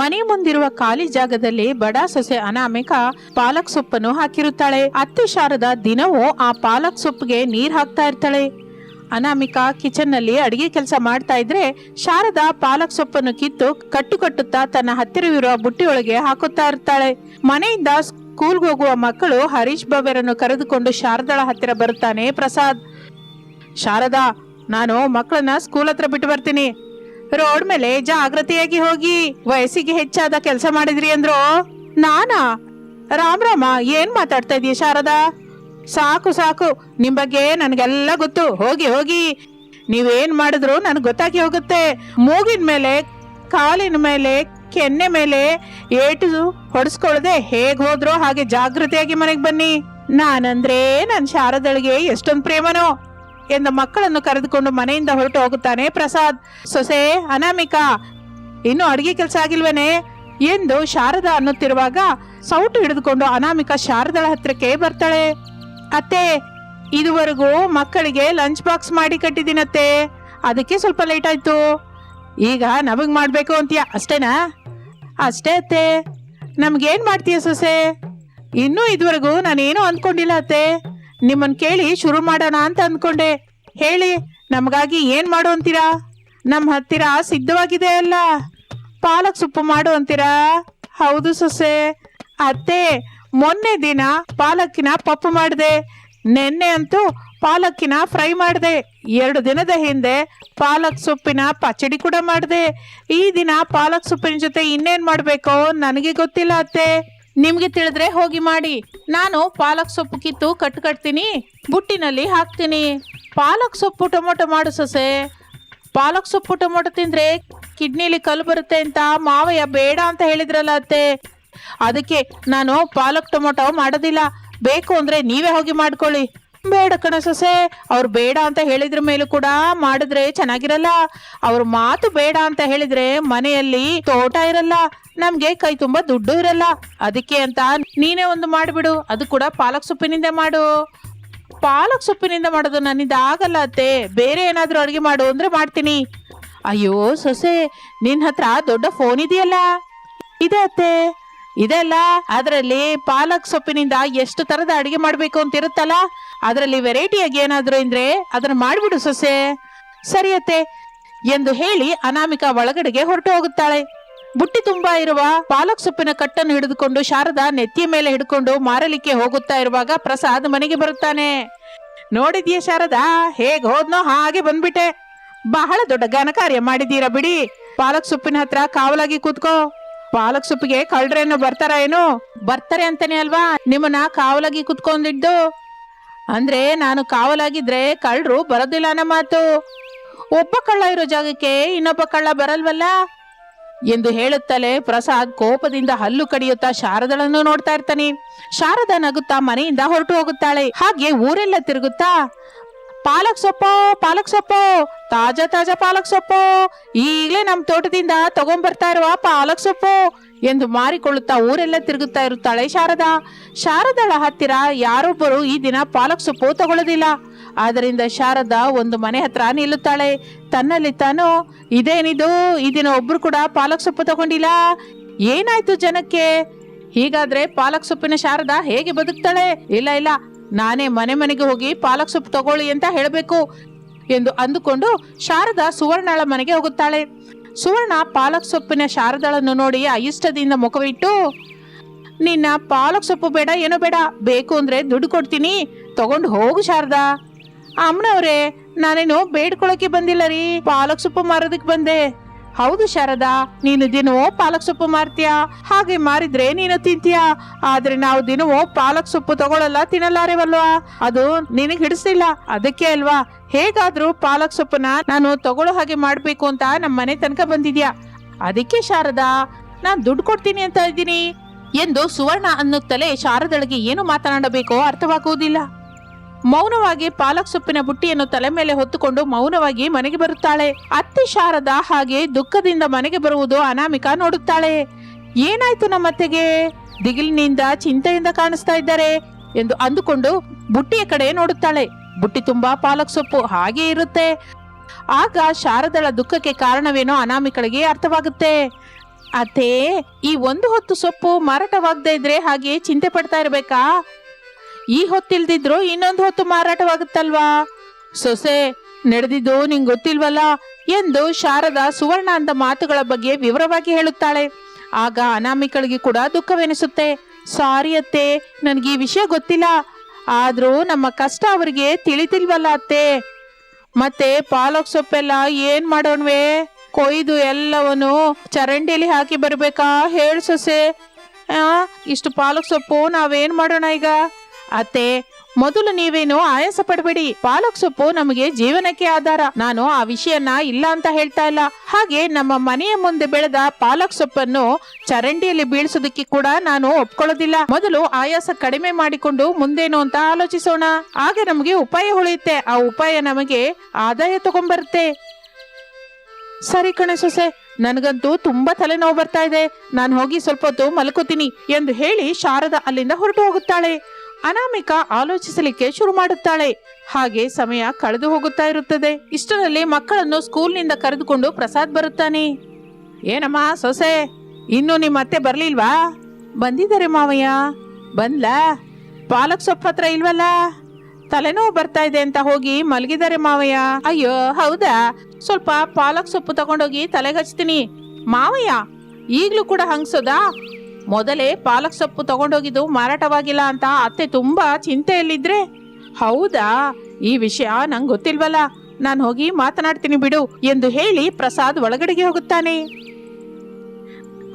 ಮನೆ ಮುಂದಿರುವ ಖಾಲಿ ಜಾಗದಲ್ಲಿ ಬಡ ಸೊಸೆ ಅನಾಮಿಕ ಪಾಲಕ್ ಸೊಪ್ಪನ್ನು ಹಾಕಿರುತ್ತಾಳೆ. ಅತ್ತೆ ಶಾರದ ದಿನವೂ ಆ ಪಾಲಕ್ ಸೊಪ್ಪಿಗೆ ನೀರ್ ಹಾಕ್ತಾ ಇರ್ತಾಳೆ. ಅನಾಮಿಕಾ ಕಿಚನ್ನಲ್ಲಿ ಅಡಿಗೆ ಕೆಲಸ ಮಾಡ್ತಾ ಇದ್ರೆ ಶಾರದಾ ಪಾಲಕ್ ಸೊಪ್ಪನ್ನು ಕಿತ್ತು ಕಟ್ಟು ಕಟ್ಟುತ್ತಾ ತನ್ನ ಹತ್ತಿರವಿರುವ ಬುಟ್ಟಿಯೊಳಗೆ ಹಾಕುತ್ತಾ ಇರ್ತಾಳೆ. ಮನೆಯಿಂದ ಸ್ಕೂಲ್ಗೆ ಹೋಗುವ ಮಕ್ಕಳು ಹರೀಶ್ ಭವ್ಯರನ್ನು ಕರೆದುಕೊಂಡು ಶಾರದಾಳ ಹತ್ತಿರ ಬರುತ್ತಾನೆ ಪ್ರಸಾದ್. ಶಾರದಾ, ನಾನು ಮಕ್ಕಳನ್ನ ಸ್ಕೂಲ್ ಹತ್ರ ಬಿಟ್ಟು ಬರ್ತೀನಿ. ರೋಡ್ ಮೇಲೆ ಜಾಗ್ರತೆಯಾಗಿ ಹೋಗಿ ವಯಸ್ಸಿಗೆ ಹೆಚ್ಚಾದ ಕೆಲಸ ಮಾಡಿದ್ರಿ ಅಂದ್ರು? ನಾನಾ? ರಾಮ್ ರಾಮ, ಏನ್ ಮಾತಾಡ್ತಾ ಇದೀಯ ಶಾರದಾ? ಸಾಕು ಸಾಕು. ನಿಮ್ ಬಗ್ಗೆ ನನ್ಗೆಲ್ಲ ಗೊತ್ತು. ಹೋಗಿ ಹೋಗಿ. ನೀವೇನ್ ಮಾಡಿದ್ರು ನನ್ಗೆ ಗೊತ್ತಾಗಿ ಹೋಗುತ್ತೆ. ಮೂಗಿನ ಮೇಲೆ, ಕಾಲಿನ ಮೇಲೆ, ಕೆನ್ನೆ ಮೇಲೆ ಏಟು ಹೊಡೆಸ್ಕೊಳ್ದೆ ಹೇಗ್ ಹೋದ್ರು ಹಾಗೆ ಜಾಗೃತಿಯಾಗಿ ಮನೆಗೆ ಬನ್ನಿ. ನಾನಂದ್ರೆ ನನ್ ಶಾರದಳಿಗೆ ಎಷ್ಟೊಂದು ಪ್ರೇಮನೋ. ಎಂದು ಮಕ್ಕಳನ್ನು ಕರೆದುಕೊಂಡು ಮನೆಯಿಂದ ಹೊರಟು ಹೋಗುತ್ತಾನೆ. ಪ್ರಸಾದ್, ಸೊಸೆ, ಅನಾಮಿಕಾ, ಇನ್ನು ಅಡಿಗೆ ಕೆಲಸ ಆಗಿಲ್ವೇನೆ? ಎಂದು ಶಾರದಾ ಅನ್ನುತ್ತಿರುವಾಗ ಸೌಟು ಹಿಡಿದುಕೊಂಡು ಅನಾಮಿಕಾ ಶಾರದಳ ಹತ್ರಕ್ಕೆ ಬರ್ತಾಳೆ. ಅತ್ತೆ, ಇದುವರೆಗೂ ಮಕ್ಕಳಿಗೆ ಲಂಚ್ ಬಾಕ್ಸ್ ಮಾಡಿ ಕಟ್ಟಿದ್ದೀನತ್ತೆ. ಅದಕ್ಕೆ ಸ್ವಲ್ಪ ಲೇಟ್ ಆಯ್ತು. ಈಗ ನಮಗ್ ಮಾಡ್ಬೇಕು ಅಂತೀಯ? ಅಷ್ಟೇನಾ? ಅಷ್ಟೇ ಅತ್ತೆ. ನಮ್ಗೇನ್ ಮಾಡ್ತೀಯ ಸೊಸೆ? ಇನ್ನೂ ಇದುವರೆಗೂ ನಾನೇನು ಅಂದ್ಕೊಂಡಿಲ್ಲ ಅತ್ತೆ. ನಿಮ್ಮನ್ ಕೇಳಿ ಶುರು ಮಾಡೋಣ ಅಂತ ಅಂದ್ಕೊಂಡೆ. ಹೇಳಿ, ನಮಗಾಗಿ ಏನ್ ಮಾಡು ಅಂತೀರಾ? ನಮ್ಮ ಹತ್ತಿರ ಸಿದ್ಧವಾಗಿದೆ ಅಲ್ಲ. ಪಾಲಕ್ ಸೊಪ್ಪು ಮಾಡು ಅಂತೀರಾ? ಹೌದು ಸೊಸೆ. ಅತ್ತೆ, ಮೊನ್ನೆ ದಿನ ಪಾಲಕ್ಕಿನ ಪಪ್ಪು ಮಾಡಿದೆ. ನೆನ್ನೆ ಅಂತೂ ಪಾಲಕ್ಕಿನ ಫ್ರೈ ಮಾಡಿದೆ. ಎರಡು ದಿನದ ಹಿಂದೆ ಪಾಲಕ್ ಸೊಪ್ಪಿನ ಪಚಡಿ ಕೂಡ ಮಾಡಿದೆ. ಈ ದಿನ ಪಾಲಕ್ ಸೊಪ್ಪಿನ ಜೊತೆ ಇನ್ನೇನು ಮಾಡಬೇಕೋ ನನಗೆ ಗೊತ್ತಿಲ್ಲ ಅತ್ತೆ. ನಿಮ್ಗೆ ತಿಳಿದ್ರೆ ಹೋಗಿ ಮಾಡಿ. ನಾನು ಪಾಲಕ್ ಸೊಪ್ಪು ಕಿತ್ತು ಕಟ್ ಕಟ್ತೀನಿ ಬುಟ್ಟಿನಲ್ಲಿ ಹಾಕ್ತೀನಿ. ಪಾಲಕ್ ಸೊಪ್ಪು ಟೊಮೊಟೊ ಮಾಡು ಸೊಸೆ. ಪಾಲಕ್ ಸೊಪ್ಪು ಟೊಮೊಟೊ ತಿಂದ್ರೆ ಕಿಡ್ನಿಲಿ ಕಲ್ಲು ಬರುತ್ತೆ ಅಂತ ಮಾವಯ್ಯ ಬೇಡ ಅಂತ ಹೇಳಿದ್ರಲ್ಲ ಅತ್ತೆ. ಅದಕ್ಕೆ ನಾನು ಪಾಲಕ್ ಟೊಮೊಟೊ ಮಾಡೋದಿಲ್ಲ. ಬೇಕು ಅಂದ್ರೆ ನೀವೇ ಹೋಗಿ ಮಾಡ್ಕೊಳ್ಳಿ. ಬೇಡ ಕಣ ಸೊಸೆ. ಅವ್ರು ಬೇಡ ಅಂತ ಹೇಳಿದ್ರ ಮೇಲೂ ಕೂಡ ಮಾಡಿದ್ರೆ ಚೆನ್ನಾಗಿರಲ್ಲ. ಅವ್ರ ಮಾತು ಬೇಡ ಅಂತ ಹೇಳಿದ್ರೆ ಮನೆಯಲ್ಲಿ ತೋಟ ಇರಲ್ಲ. ನಮ್ಗೆ ಕೈ ತುಂಬಾ ದುಡ್ಡು ಇರಲ್ಲ. ಅದಕ್ಕೆ ಅಂತ ನೀನೇ ಒಂದು ಮಾಡಿಬಿಡು. ಅದು ಕೂಡ ಪಾಲಕ್ ಸೊಪ್ಪಿನಿಂದ ಮಾಡು. ಪಾಲಕ್ ಸೊಪ್ಪಿನಿಂದ ಮಾಡೋದು ನನ್ನಿಂದ ಆಗಲ್ಲ ಅತ್ತೆ. ಬೇರೆ ಏನಾದರೂ ಅಡುಗೆ ಮಾಡು ಅಂದ್ರೆ ಮಾಡ್ತೀನಿ. ಅಯ್ಯೋ ಸೊಸೆ, ನಿನ್ ಹತ್ರ ದೊಡ್ಡ ಫೋನ್ ಇದೆಯಲ್ಲ? ಇದೆ ಅತ್ತೆ. ಇದೆಲ್ಲ ಅದರಲ್ಲಿ ಪಾಲಕ್ ಸೊಪ್ಪಿನಿಂದ ಎಷ್ಟು ತರದ ಅಡಿಗೆ ಮಾಡ್ಬೇಕು ಅಂತ ಇರುತ್ತಲ್ಲ? ಅದರಲ್ಲಿ ವೆರೈಟಿಯಾಗಿ ಏನಾದ್ರು ಅಂದ್ರೆ ಅದನ್ನ ಮಾಡ್ಬಿಡು ಸೊಸೆ. ಸರಿಯತ್ತೆ ಎಂದು ಹೇಳಿ ಅನಾಮಿಕಾ ಒಳಗಡೆಗೆ ಹೊರಟು ಹೋಗುತ್ತಾಳೆ. ಬುಟ್ಟಿ ತುಂಬಾ ಇರುವ ಪಾಲಕ್ ಸೊಪ್ಪಿನ ಕಟ್ಟನ್ನು ಹಿಡಿದುಕೊಂಡು ಶಾರದಾ ನೆತ್ತಿಯ ಮೇಲೆ ಹಿಡ್ಕೊಂಡು ಮಾರಲಿಕ್ಕೆ ಹೋಗುತ್ತಾ ಇರುವಾಗ ಪ್ರಸಾದ್ ಮನೆಗೆ ಬರುತ್ತಾನೆ. ನೋಡಿದ್ಯಾ ಶಾರದಾ? ಹೇಗ್ ಹೋದ್ನೋ ಹಾಗೆ ಬಂದ್ಬಿಟ್ಟೆ. ಬಹಳ ದೊಡ್ಡ ಘನಕಾರ್ಯ ಮಾಡಿದೀರಾ ಬಿಡಿ. ಪಾಲಕ್ ಸೊಪ್ಪಿನ ಹತ್ರ ಕಾವಲಾಗಿ ಕೂತ್ಕೋ. ಪಾಲಕ್ ಸೊಪ್ಪಿಗೆ ಕಳ್ರೇನು ಬರ್ತಾರ ಏನು? ಬರ್ತಾರೆ ಅಂತಾನೆ ಅಲ್ವಾ? ನಿಮ್ಮನ್ನ ಕಾವಲಾಗಿ ಕುತ್ಕೊಂಡಿದ್ದು? ಅಂದ್ರೆ ನಾನು ಕಾವಲಾಗಿದ್ರೆ ಕಳ್ಳರು ಬರೋದಿಲ್ಲ ಅನ್ನೋ ಮಾತು. ಒಬ್ಬ ಕಳ್ಳ ಇರೋ ಜಾಗಕ್ಕೆ ಇನ್ನೊಬ್ಬ ಕಳ್ಳ ಬರಲ್ವಲ್ಲ? ಎಂದು ಹೇಳುತ್ತಲೇ ಪ್ರಸಾದ್ ಕೋಪದಿಂದ ಹಲ್ಲು ಕಡಿಯುತ್ತಾ ಶಾರದಳನ್ನು ನೋಡ್ತಾ ಇರ್ತಾನೆ. ಶಾರದ ನಗುತ್ತಾ ಮನೆಯಿಂದ ಹೊರಟು ಹೋಗುತ್ತಾಳೆ. ಹಾಗೆ ಊರೆಲ್ಲ ತಿರುಗುತ್ತಾ ಪಾಲಕ್ ಸೊಪ್ಪು ಪಾಲಕ್ ಸೊಪ್ಪು, ತಾಜಾ ತಾಜಾ ಪಾಲಕ್ ಸೊಪ್ಪು. ಈಗಲೇ ನಮ್ಮ ತೋಟದಿಂದ ತಗೊಂಡ್ಬರ್ತಾ ಇರುವ ಪಾಲಕ್ ಸೊಪ್ಪು ಎಂದು ಮಾರಿಕೊಳ್ಳುತ್ತಾ ಊರೆಲ್ಲ ತಿರುಗುತ್ತಾ ಇರುತ್ತಾಳೆ ಶಾರದಾ. ಶಾರದಾಳ ಹತ್ತಿರ ಯಾರೊಬ್ಬರು ಈ ದಿನ ಪಾಲಕ್ ಸೊಪ್ಪು ತಗೊಳ್ಳೋದಿಲ್ಲ. ಆದ್ದರಿಂದ ಶಾರದಾ ಒಂದು ಮನೆ ಹತ್ರ ನಿಲ್ಲುತ್ತಾಳೆ. ತನ್ನಲ್ಲಿ ತಾನು, ಇದೇನಿದು? ಈ ದಿನ ಒಬ್ರು ಕೂಡ ಪಾಲಕ್ ಸೊಪ್ಪು ತಗೊಂಡಿಲ್ಲ. ಏನಾಯ್ತು ಜನಕ್ಕೆ? ಹೀಗಾದ್ರೆ ಪಾಲಕ್ ಸೊಪ್ಪಿನ ಶಾರದಾ ಹೇಗೆ ಬದುಕ್ತಾಳೆ? ಇಲ್ಲ ಇಲ್ಲ. ನಾನೇ ಮನೆ ಮನೆಗೆ ಹೋಗಿ ಪಾಲಕ್ ಸೊಪ್ಪು ತಗೊಳ್ಳಿ ಅಂತ ಹೇಳಬೇಕು ಎಂದು ಅಂದುಕೊಂಡು ಶಾರದಾ ಸುವರ್ಣಳ ಮನೆಗೆ ಹೋಗುತ್ತಾಳೆ. ಸುವರ್ಣ ಪಾಲಕ್ ಸೊಪ್ಪಿನ ಶಾರದಾಳನ್ನು ನೋಡಿ ಅಯಿಷ್ಟದಿಂದ ಮುಖವಿಟ್ಟು, ನಿನ್ನ ಪಾಲಕ್ ಸೊಪ್ಪು ಬೇಡ, ಏನೋ ಬೇಡ. ಬೇಕು ಅಂದ್ರೆ ದುಡ್ಡು ಕೊಡ್ತೀನಿ. ತಗೊಂಡು ಹೋಗು ಶಾರದಾ. ಅಮ್ಮನವ್ರೆ, ನಾನೇನು ಬೇಡ್ಕೊಳಕ್ಕೆ ಬಂದಿಲ್ಲ ರೀ. ಪಾಲಕ್ ಸೊಪ್ಪು ಮಾರೋದಕ್ಕೆ ಬಂದೆ. ಹೌದು ಶಾರದಾ, ನೀನು ದಿನವೋ ಪಾಲಕ್ ಸೊಪ್ಪು ಮಾರ್ತೀಯಾ? ಹಾಗೆ ಮಾರಿದ್ರೆ ನೀನು ತಿಂತೀಯಾ? ಆದ್ರೆ ನಾವು ದಿನವೋ ಪಾಲಕ್ ಸೊಪ್ಪು ತಗೊಳ್ಳಲ್ಲ ತಿನ್ನಲಾರೆವಲ್ವಾ? ಅದು ನಿನಗೆ ಹಿಡಿಸಿಲ್ಲ ಅದಕ್ಕೆ ಅಲ್ವಾ? ಹೇಗಾದ್ರೂ ಪಾಲಕ್ ಸೊಪ್ಪನ್ನ ನಾನು ತಗೊಳ್ಳೋ ಹಾಗೆ ಮಾಡ್ಬೇಕು ಅಂತ ನಮ್ಮ ಮನೆ ತನಕ ಬಂದಿದ್ಯಾ? ಅದಕ್ಕೆ ಶಾರದಾ, ನಾನು ದುಡ್ಡು ಕೊಡ್ತೀನಿ ಅಂತ ಇದ್ದೀನಿ. ಎಂದು ಸುವರ್ಣ ಅನ್ನುತ್ತಲೇ ಶಾರದೊಳಗೆ ಏನು ಮಾತನಾಡಬೇಕೋ ಅರ್ಥವಾಗುವುದಿಲ್ಲ. ಮೌನವಾಗಿ ಪಾಲಕ್ ಸೊಪ್ಪಿನ ಬುಟ್ಟಿಯನ್ನು ತಲೆ ಮೇಲೆ ಹೊತ್ತುಕೊಂಡು ಮೌನವಾಗಿ ಮನೆಗೆ ಬರುತ್ತಾಳೆ. ಅತ್ತೆ ಶಾರದ ಹಾಗೆ ದುಃಖದಿಂದ ಮನೆಗೆ ಬರುವುದು ಅನಾಮಿಕಾ ನೋಡುತ್ತಾಳೆ. ಏನಾಯ್ತು ನಮ್ಮತ್ತೆಗೆ? ದಿಗಿಲಿನಿಂದ ಚಿಂತೆಯಿಂದ ಕಾಣಿಸ್ತಾ ಇದ್ದಾರೆ ಎಂದು ಅಂದುಕೊಂಡು ಬುಟ್ಟಿಯ ಕಡೆ ನೋಡುತ್ತಾಳೆ. ಬುಟ್ಟಿ ತುಂಬಾ ಪಾಲಕ್ ಸೊಪ್ಪು, ಹಾಗೆ ಇರುತ್ತೆ. ಆಗ ಶಾರದಳ ದುಃಖಕ್ಕೆ ಕಾರಣವೇನೋ ಅನಾಮಿಕಳಿಗೆ ಅರ್ಥವಾಗುತ್ತೆ. ಅತ್ತೆ, ಈ ಒಂದು ಹೊತ್ತು ಸೊಪ್ಪು ಮಾರಾಟವಾಗದೇ ಇದ್ರೆ ಹಾಗೆ ಚಿಂತೆ ಪಡ್ತಾ ಇರ್ಬೇಕಾ? ಈ ಹೊತ್ತಿಲ್ದಿದ್ರು ಇನ್ನೊಂದು ಹೊತ್ತು ಮಾರಾಟವಾಗುತ್ತಲ್ವಾ? ಸೊಸೆ, ನಡೆದಿದ್ದು ನಿಂಗೆ ಗೊತ್ತಿಲ್ವಲ್ಲ? ಎಂದು ಶಾರದಾ ಸುವರ್ಣ ಅಂದ ಮಾತುಗಳ ಬಗ್ಗೆ ವಿವರವಾಗಿ ಹೇಳುತ್ತಾಳೆ. ಆಗ ಅನಾಮಿಕಳಿಗೆ ಕೂಡ ದುಃಖವೆನಿಸುತ್ತೆ. ಸಾರಿ ಅತ್ತೆ, ನನಗೆ ಈ ವಿಷಯ ಗೊತ್ತಿಲ್ಲ. ಆದರೂ ನಮ್ಮ ಕಷ್ಟ ಅವರಿಗೆ ತಿಳಿತಿಲ್ವಲ್ಲ ಅತ್ತೆ. ಮತ್ತೆ ಪಾಲಕ್ ಸೊಪ್ಪೆಲ್ಲ ಏನ್ ಮಾಡೋಣ್ವೆ? ಕೊಯ್ದು ಎಲ್ಲವನ್ನು ಚರಂಡಿಲಿ ಹಾಕಿ ಬರ್ಬೇಕಾ? ಹೇಳು ಸೊಸೆ. ಇಷ್ಟು ಪಾಲಕ್ ಸೊಪ್ಪು ನಾವೇನ್ ಮಾಡೋಣ ಈಗ? ಅತ್ತೆ, ಮೊದಲು ನೀವೇನು ಆಯಾಸ ಪಡಬೇಡಿ ಪಾಲಕ್ ಸೊಪ್ಪು ನಮಗೆ ಜೀವನಕ್ಕೆ ಆಧಾರ. ನಾನು ಆ ವಿಷಯನ ಇಲ್ಲ ಅಂತ ಹೇಳ್ತಾ ಇಲ್ಲ. ಹಾಗೆ ನಮ್ಮ ಮನೆಯ ಮುಂದೆ ಬೆಳೆದ ಪಾಲಕ್ ಸೊಪ್ಪನ್ನು ಚರಂಡಿಯಲ್ಲಿ ಬೀಳ್ಸೋದಕ್ಕೆ ಕೂಡ ನಾನು ಒಪ್ಕೊಳ್ಳೋದಿಲ್ಲ. ಮೊದಲು ಆಯಾಸ ಕಡಿಮೆ ಮಾಡಿಕೊಂಡು ಮುಂದೇನು ಅಂತ ಆಲೋಚಿಸೋಣ. ಹಾಗೆ ನಮಗೆ ಉಪಾಯ ಉಳಿಯುತ್ತೆ. ಆ ಉಪಾಯ ನಮಗೆ ಆದಾಯ ತಗೊಂಡ್ಬರುತ್ತೆ ಸರಿ ಕಣೆ ಸೊಸೆ, ನನಗಂತೂ ತುಂಬಾ ತಲೆನೋವು ಬರ್ತಾ ಇದೆ. ನಾನು ಹೋಗಿ ಸ್ವಲ್ಪ ಹೊತ್ತು ಮಲ್ಕೋತೀನಿ ಎಂದು ಹೇಳಿ ಶಾರದಾ ಅಲ್ಲಿಂದ ಹೊರಟು ಹೋಗುತ್ತಾಳೆ. ಅನಾಮಿಕಾ ಆಲೋಚಿಸಲಿಕ್ಕೆ ಶುರು ಮಾಡುತ್ತಾಳೆ. ಹಾಗೆ ಸಮಯ ಕಳೆದು ಹೋಗುತ್ತಾ ಇರುತ್ತದೆ. ಇಷ್ಟರಲ್ಲಿ ಮಕ್ಕಳನ್ನು ಸ್ಕೂಲ್ನಿಂದ ಕರೆದುಕೊಂಡು ಪ್ರಸಾದ್ ಬರುತ್ತಾನೆ. ಏನಮ್ಮ ಸೊಸೆ, ಇನ್ನು ನಿಮ್ಮ ಅತ್ತೆ ಬರ್ಲಿಲ್ವಾ? ಬಂದಿದ್ದಾರೆ ಮಾವಯ್ಯ. ಬಂದ್ಲಾ? ಪಾಲಕ್ ಸೊಪ್ಪು ಹತ್ರ ಇಲ್ವಲ್ಲ? ತಲೆನೋವು ಬರ್ತಾ ಇದೆ ಅಂತ ಹೋಗಿ ಮಲಗಿದ್ದಾರೆ ಮಾವಯ್ಯ. ಅಯ್ಯೋ, ಹೌದಾ? ಸ್ವಲ್ಪ ಪಾಲಕ್ ಸೊಪ್ಪು ತಗೊಂಡೋಗಿ ತಲೆಗಚ್ತೀನಿ. ಮಾವಯ್ಯ, ಈಗ್ಲೂ ಕೂಡ ಹಂಗ್ಸೋದಾ? ಮೊದಲೇ ಪಾಲಕ್ ಸೊಪ್ಪು ತಗೊಂಡೋಗಿದ್ದು ಮಾರಾಟವಾಗಿಲ್ಲ ಅಂತ ಅತ್ತೆ ತುಂಬಾ ಚಿಂತೆಯಲ್ಲಿದ್ರೆ, ಹೌದಾ? ಈ ವಿಷಯ ನಂಗೆ ಗೊತ್ತಿಲ್ವಲ್ಲ. ನಾನು ಹೋಗಿ ಮಾತನಾಡ್ತೀನಿ ಬಿಡು ಎಂದು ಹೇಳಿ ಪ್ರಸಾದ್ ಒಳಗಡೆಗೆ ಹೋಗುತ್ತಾನೆ.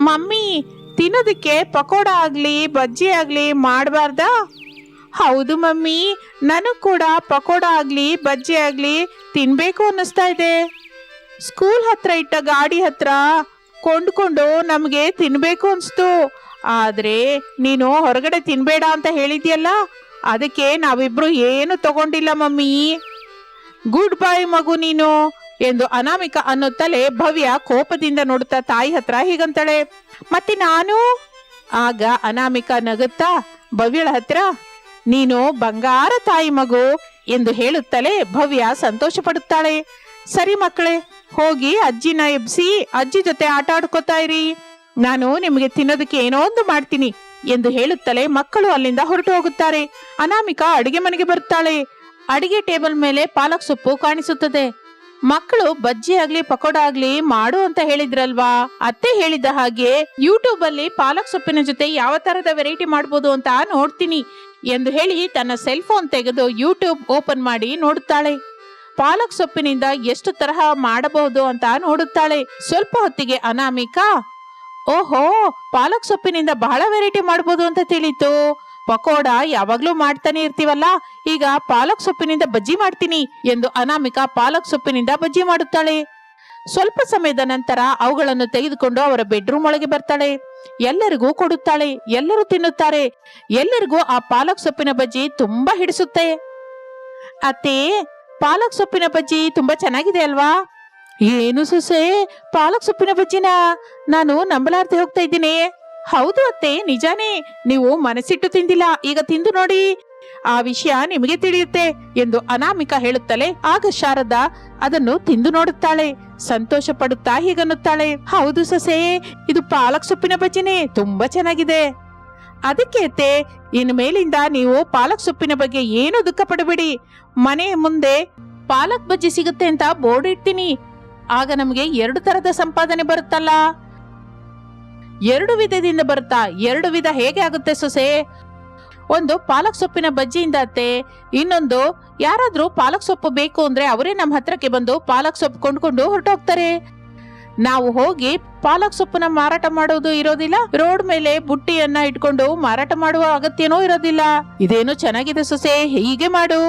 ಮಮ್ಮಿ, ತಿನ್ನೋದಕ್ಕೆ ಪಕೋಡ ಆಗ್ಲಿ, ಬಜ್ಜಿ ಆಗ್ಲಿ ಮಾಡಬಾರ್ದಾ? ಹೌದು ಮಮ್ಮಿ, ನನಗೆ ಕೂಡ ಪಕೋಡ ಆಗ್ಲಿ, ಬಜ್ಜಿ ಆಗ್ಲಿ ತಿನ್ಬೇಕು ಅನ್ನಿಸ್ತಾ ಇದೆ. ಸ್ಕೂಲ್ ಹತ್ರ ಇಟ್ಟ ಗಾಡಿ ಹತ್ರ ಕೊಂಡ್ಕೊಂಡು ನಮಗೆ ತಿನ್ಬೇಕು ಅನ್ಸ್ತು. ಆದ್ರೆ ನೀನು ಹೊರಗಡೆ ತಿನ್ಬೇಡ ಅಂತ ಹೇಳಿದ್ಯಲ್ಲ, ಅದಕ್ಕೆ ನಾವಿಬ್ರು ಏನು ತಗೊಂಡಿಲ್ಲ ಮಮ್ಮಿ. ಗುಡ್ ಬೈ ಮಗು ನೀನು ಎಂದು ಅನಾಮಿಕ ಅನ್ನುತ್ತಲೇ ಭವ್ಯ ಕೋಪದಿಂದ ನೋಡುತ್ತಾ ತಾಯಿ ಹತ್ರ ಹೀಗಂತಾಳೆ, ಮತ್ತೆ ನಾನು? ಆಗ ಅನಾಮಿಕ ನಗುತ್ತಾ, ಭವ್ಯಳ ಹತ್ರ, ನೀನು ಬಂಗಾರ ತಾಯಿ ಮಗು ಎಂದು ಹೇಳುತ್ತಲೇ ಭವ್ಯ ಸಂತೋಷ ಪಡುತ್ತಾಳೆ ಸರಿ ಮಕ್ಕಳೇ ಹೋಗಿ ಅಜ್ಜಿನ ಎಬ್ಸಿ ಅಜ್ಜಿ ಜೊತೆ ಆಟ ಆಡ್ಕೋತಾ ಇರಿ. ನಾನು ನಿಮಗೆ ತಿನ್ನೋದಕ್ಕೆ ಏನೋ ಒಂದು ಮಾಡ್ತೀನಿ ಎಂದು ಹೇಳುತ್ತಲೇ ಮಕ್ಕಳು ಅಲ್ಲಿಂದ ಹೊರಟು ಹೋಗುತ್ತಾರೆ. ಅನಾಮಿಕಾ ಅಡಿಗೆ ಮನೆಗೆ ಬರುತ್ತಾಳೆ. ಅಡಿಗೆ ಟೇಬಲ್ ಮೇಲೆ ಪಾಲಕ್ ಸೊಪ್ಪು ಕಾಣಿಸುತ್ತದೆ. ಮಕ್ಕಳು ಬಜ್ಜಿ ಆಗ್ಲಿ, ಪಕೋಡ ಆಗ್ಲಿ ಮಾಡು ಅಂತ ಹೇಳಿದ್ರಲ್ವಾ? ಅತ್ತೆ ಹೇಳಿದ ಹಾಗೆ ಯೂಟ್ಯೂಬ್ ಅಲ್ಲಿ ಪಾಲಕ್ ಸೊಪ್ಪಿನ ಜೊತೆ ಯಾವ ತರದ ವೆರೈಟಿ ಮಾಡಬಹುದು ಅಂತ ನೋಡ್ತೀನಿ ಎಂದು ಹೇಳಿ ತನ್ನ ಸೆಲ್ ಫೋನ್ ತೆಗೆದು ಯೂಟ್ಯೂಬ್ ಓಪನ್ ಮಾಡಿ ನೋಡುತ್ತಾಳೆ. ಪಾಲಕ್ ಸೊಪ್ಪಿನಿಂದ ಎಷ್ಟು ತರಹ ಮಾಡಬಹುದು ಅಂತ ನೋಡುತ್ತಾಳೆ. ಸ್ವಲ್ಪ ಹೊತ್ತಿಗೆ ಅನಾಮಿಕಾ, ಓಹೋ, ಪಾಲಕ್ ಸೊಪ್ಪಿನಿಂದ ಬಹಳ ವೆರೈಟಿ ಮಾಡಬಹುದು ಅಂತ ತಿಳಿತು. ಪಕೋಡ ಯಾವಾಗ್ಲೂ ಮಾಡ್ತಾನೆ ಇರ್ತೀವಲ್ಲ, ಈಗ ಪಾಲಕ್ ಸೊಪ್ಪಿನಿಂದ ಬಜ್ಜಿ ಮಾಡ್ತೀನಿ ಎಂದು ಅನಾಮಿಕಾ ಪಾಲಕ್ ಸೊಪ್ಪಿನಿಂದ ಬಜ್ಜಿ ಮಾಡುತ್ತಾಳೆ. ಸ್ವಲ್ಪ ಸಮಯದ ನಂತರ ಅವುಗಳನ್ನು ತೆಗೆದುಕೊಂಡು ಅವರ ಬೆಡ್ರೂಮ್ ಒಳಗೆ ಬರ್ತಾಳೆ. ಎಲ್ಲರಿಗೂ ಕೊಡುತ್ತಾಳೆ, ಎಲ್ಲರೂ ತಿನ್ನುತ್ತಾರೆ. ಎಲ್ಲರಿಗೂ ಆ ಪಾಲಕ್ ಸೊಪ್ಪಿನ ಬಜ್ಜಿ ತುಂಬಾ ಹಿಡಿಸುತ್ತೆ. ಅತ್ತೆ ಪಾಲಕ್ ಸೊಪ್ಪಿನ ಬಜ್ಜಿ ತುಂಬಾ ಚೆನ್ನಾಗಿದೆ ಅಲ್ವಾ? ಏನು ಸೊಸೆ, ಪಾಲಕ್ ಸೊಪ್ಪಿನ ಬಜ್ಜಿನ ನಾನು ನಂಬಲಾರ್ದೆ ಹೋಗ್ತಾ ಇದ್ದೀನಿ. ಹೌದು ಅತ್ತೆ, ನಿಜಾನೇ. ನೀವು ಮನಸ್ಸಿಟ್ಟು ತಿಂದಿಲ್ಲ. ಈಗ ತಿಂದು ನೋಡಿ. ಆ ವಿಷಯ ನಿಮಗೆ ತಿಳಿಯುತ್ತೆ ಎಂದು ಅನಾಮಿಕ ಹೇಳುತ್ತಲೇ ಆಗ ಶಾರದಾ ಅದನ್ನು ತಿಂದು ನೋಡುತ್ತಾಳೆ. ಸಂತೋಷ ಪಡುತ್ತಾ ಹೀಗನ್ನುತ್ತಾಳೆ. ಹೌದು ಸೊಸೆ, ಇದು ಪಾಲಕ್ ಸೊಪ್ಪಿನ ಬಜ್ಜಿನೇ. ತುಂಬಾ ಚೆನ್ನಾಗಿದೆ. ಅದಕ್ಕೆ ಅತ್ತೆ ಇನ್ನು ಮೇಲಿಂದ ನೀವು ಪಾಲಕ್ ಸೊಪ್ಪಿನ ಬಗ್ಗೆ ಏನು ದುಃಖ ಪಡಬೇಡಿ ಮನೆ ಮುಂದೆ ಪಾಲಕ್ ಬಜ್ಜಿ ಸಿಗುತ್ತೆ ಅಂತ ಬೋರ್ಡ್ ಇಡ್ತೀನಿ. ಆಗ ನಮಗೆ ಎರಡು ತರದ ಸಂಪಾದನೆ ಬರುತ್ತಲ್ಲ. ಎರಡು ವಿಧದಿಂದ ಬರುತ್ತಾ? ಎರಡು ವಿಧ ಹೇಗೆ ಆಗುತ್ತೆ ಸೊಸೆ? ಒಂದು ಪಾಲಕ್ ಸೊಪ್ಪಿನ ಬಜ್ಜಿಯಿಂದ ಅತ್ತೆ, ಇನ್ನೊಂದು ಯಾರಾದ್ರೂ ಪಾಲಕ್ ಸೊಪ್ಪು ಬೇಕು ಅಂದ್ರೆ ಅವರೇ ನಮ್ಮ ಹತ್ರಕ್ಕೆ ಬಂದು ಪಾಲಕ್ ಸೊಪ್ಪು ಕೊಂಡ್ಕೊಂಡು ಹೊರಟೋಗ್ತಾರೆ. ನಾವು ಹೋಗಿ ಪಾಲಕ್ ಸೊಪ್ಪನ್ನ ಮಾರಾಟ ಮಾಡೋದು ಇರೋದಿಲ್ಲ. ರೋಡ್ ಮೇಲೆ ಬುಟ್ಟಿಯನ್ನ ಇಟ್ಕೊಂಡು ಮಾರಾಟ ಮಾಡುವ ಅಗತ್ಯನೂ ಇರೋದಿಲ್ಲ. ಇದೇನು ಚೆನ್ನಾಗಿದೆ ಸೊಸೆ, ಹೀಗೆ ಮಾಡು.